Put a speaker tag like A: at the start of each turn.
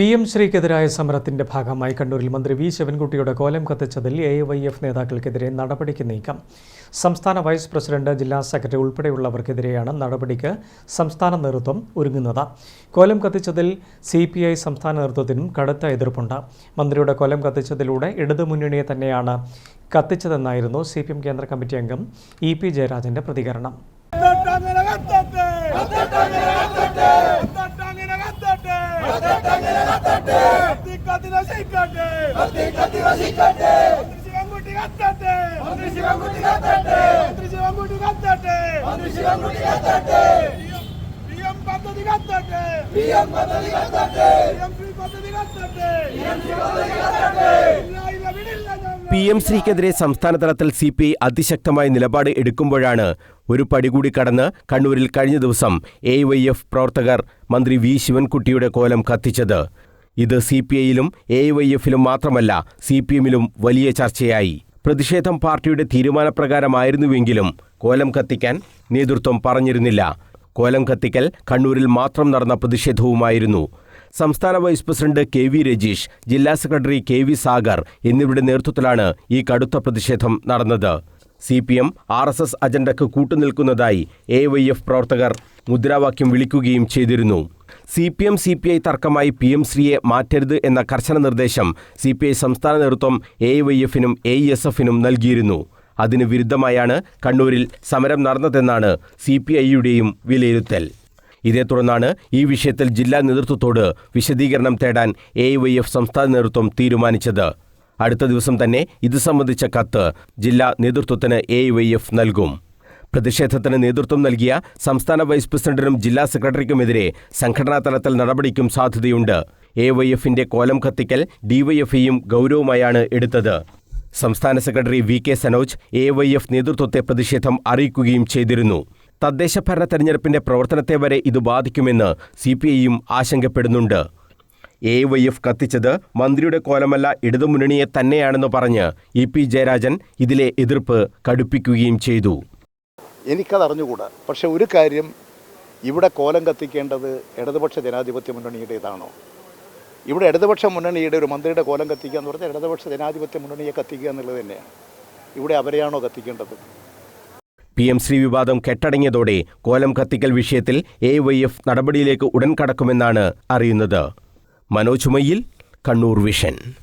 A: P M ശ്രീക്കെതിരായ സമരത്തിന്റെ ഭാഗമായി കണ്ണൂരിൽ മന്ത്രി വി ശിവൻകുട്ടിയുടെ കോലം കത്തിച്ചതിൽ എ വൈ എഫ് നേതാക്കൾക്കെതിരെ നടപടിക്ക് നീക്കം. സംസ്ഥാന വൈസ് പ്രസിഡന്റ് ജില്ലാ സെക്രട്ടറി ഉൾപ്പെടെയുള്ളവർക്കെതിരെയാണ് നടപടിക്ക് സംസ്ഥാന നേതൃത്വം ഒരുങ്ങുന്നത്. കോലം കത്തിച്ചതിൽ സി പി ഐ സംസ്ഥാന നേതൃത്വത്തിനും കടുത്ത എതിർപ്പുണ്ട്. മന്ത്രിയുടെ കോലം കത്തിച്ചതിലൂടെ ഇടതുമുന്നണിയെ തന്നെയാണ് കത്തിച്ചതെന്നായിരുന്നു സി പി എം കേന്ദ്ര കമ്മിറ്റി അംഗം ഇ പി ജയരാജന്റെ പ്രതികരണം.
B: കത്തട്ടങ്ങനെ കത്തി കത്തി നശിക്കട്ടെ ശിവൻകുട്ടി കത്തട്ടെ. ശിവൻകുട്ടി കത്തട്ടെ. പദ്ധതി കത്തട്ടെ. പദ്ധതി കത്തട്ടെ. പദ്ധതി കത്തട്ടെ. ഞങ്ങൾ.
C: പി എം ശ്രീക്കെതിരെ സംസ്ഥാന തലത്തിൽ സി പി ഐ അതിശക്തമായ നിലപാട് എടുക്കുമ്പോഴാണ് ഒരു പടി കൂടി കടന്ന് കണ്ണൂരിൽ കഴിഞ്ഞ ദിവസം എ വൈ എഫ് പ്രവർത്തകർ മന്ത്രി വി ശിവൻകുട്ടിയുടെ കോലം കത്തിച്ചത്. ഇത് സി പി ഐയിലും എ വൈ എഫിലും മാത്രമല്ല സി പി എമ്മിലും വലിയ ചർച്ചയായി. പ്രതിഷേധം പാർട്ടിയുടെ തീരുമാനപ്രകാരമായിരുന്നുവെങ്കിലും കോലം കത്തിക്കാൻ നേതൃത്വം പറഞ്ഞിരുന്നില്ല. കോലം കത്തിക്കൽ കണ്ണൂരിൽ മാത്രം നടന്ന പ്രതിഷേധവുമായിരുന്നു. സംസ്ഥാന vice president K V Rajeesh ജില്ലാ സെക്രട്ടറി കെ വി സാഗർ എന്നിവരുടെ നേതൃത്വത്തിലാണ് ഈ കടുത്ത പ്രതിഷേധം നടന്നത്. C P M R S S അജണ്ടയ്ക്ക് കൂട്ടുനിൽക്കുന്നതായി എ വൈ എഫ് പ്രവർത്തകർ മുദ്രാവാക്യം വിളിക്കുകയും ചെയ്തിരുന്നു. C P M C P I തർക്കമായി P M ശ്രീയെ മാറ്റരുത് എന്ന കർശന നിർദ്ദേശം സി പി ഐ സംസ്ഥാന നേതൃത്വം എ വൈ എഫിനും എ എസ് എഫിനും നൽകിയിരുന്നു. അതിന് വിരുദ്ധമായാണ് കണ്ണൂരിൽ സമരം നടന്നതെന്നാണ് സി പി ഐയുടെയും വിലയിരുത്തൽ. ഇതേ തുടർന്നാണ് ഈ വിഷയത്തിൽ ജില്ലാ നേതൃത്വത്തോട് വിശദീകരണം തേടാൻ എ വൈ എഫ് സംസ്ഥാന നേതൃത്വം തീരുമാനിച്ചത്. അടുത്ത ദിവസം തന്നെ ഇത് സംബന്ധിച്ച കത്ത് ജില്ലാ നേതൃത്വത്തിന് എ വൈ എഫ് നൽകും. പ്രതിഷേധത്തിന് നേതൃത്വം നൽകിയ സംസ്ഥാന വൈസ് പ്രസിഡന്റിനും ജില്ലാ സെക്രട്ടറിക്കുമെതിരെ സംഘടനാ തലത്തിൽ നടപടിക്കും സാധ്യതയുണ്ട്. എ വൈ എഫിന്റെ കോലം കത്തിക്കൽ ഡിവൈഎഫ്ഐയും ഗൗരവമായാണ് എടുത്തത്. സംസ്ഥാന secretary V K Sanoj A Y F നേതൃത്വത്തെ പ്രതിഷേധം അറിയിക്കുകയും ചെയ്തിരുന്നു. തദ്ദേശ ഭരണ തെരഞ്ഞെടുപ്പിന്റെ പ്രവർത്തനത്തെ വരെ ഇത് ബാധിക്കുമെന്ന് സി പി ഐയും ആശങ്കപ്പെടുന്നുണ്ട്. എ വൈ എഫ് കത്തിച്ചത് മന്ത്രിയുടെ കോലമല്ല ഇടതുമുന്നണിയെ തന്നെയാണെന്ന് പറഞ്ഞ് ഇ പി ജയരാജൻ ഇതിലെ എതിർപ്പ് കടുപ്പിക്കുകയും ചെയ്തു.
D: എനിക്കത് അറിഞ്ഞുകൂടാ പക്ഷെ ഒരു കാര്യം ഇവിടെ കോലം കത്തിക്കേണ്ടത് ഇടതുപക്ഷ ജനാധിപത്യ മുന്നണിയുടേതാണോ? ഇവിടെ ഇടതുപക്ഷ മുന്നണിയുടെ ഒരു മന്ത്രിയുടെ കോലം കത്തിക്കുക എന്ന് പറഞ്ഞാൽ ഇടതുപക്ഷ ജനാധിപത്യ മുന്നണിയെ കത്തിക്കുക എന്നുള്ളത് തന്നെയാണ്. ഇവിടെ അവരെയാണോ കത്തിക്കേണ്ടത്?
C: പി എം ശ്രീ വിവാദം കെട്ടടങ്ങിയതോടെ കോലം കത്തിക്കൽ വിഷയത്തിൽ എ വൈ എഫ് നടപടിയിലേക്ക് ഉടൻ കടക്കുമെന്നാണ് അറിയുന്നത്. മനോജ് മയ്യിൽ കണ്ണൂർ വിഷൻ.